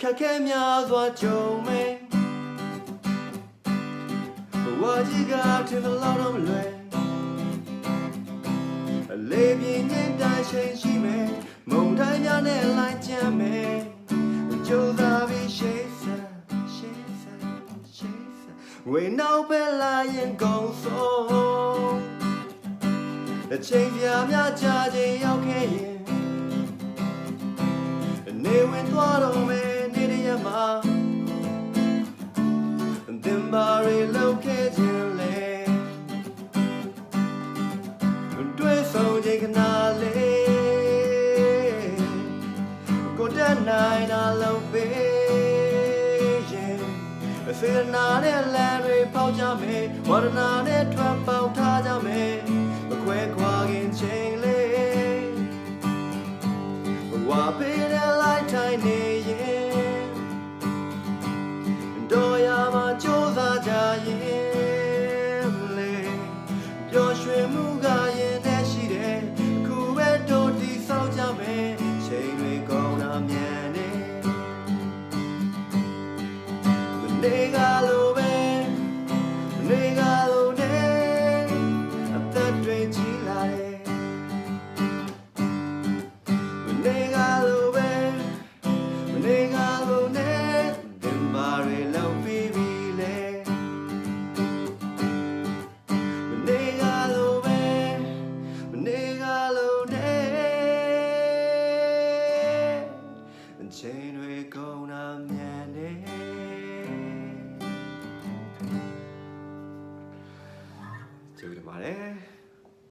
အခက်ခဲများစွာကြုံမယ်ဘဝကြီးကထင်သလောက်တော့မလွယ်အလေးပြင်းနဲ့တိုင်းချိန်ရှိမယ်မုန်တိုင်းများနဲ့လိုက်ကြမ်းမယ်ကြိုးစားပြီးရှေ့ဆက်ရှေ့ဆက်ရှေ့ဆက်ဝေနောက်ပဲလာရင်ကုန်ဆုံးအချိန်ပြများကြာချိန်ရောက်ခဲ့ရင်နေဝင်သွားတော့ မယ်နေရရမှာတင်ပါရီလောက်ခဲ့ခြင်းလေတွေ့ဆုံချိန်ခဏလေးကိုတတ်နိုင်တာလောက်ပဲရင်အစေနာနဲ့လမ်းတွေပေါက်ကြမယ်ဝါဒနာနဲ့ထွက်ပေါက်ထားကြမယ်မခွဲခွာခင်ချိန်လေးဝါပေးတဲ့လိုက်တိုင်းနေ မှုကရင်နဲ့ရှိတယ်ခုပဲတို့တီဆောက်ကြမယ်ချိန်တွေကောင်းတာမြန်နေမနေ့ကလို ချိန်တွေကုန်တာမြန်နေကျေးဇူးတင်ပါတယ်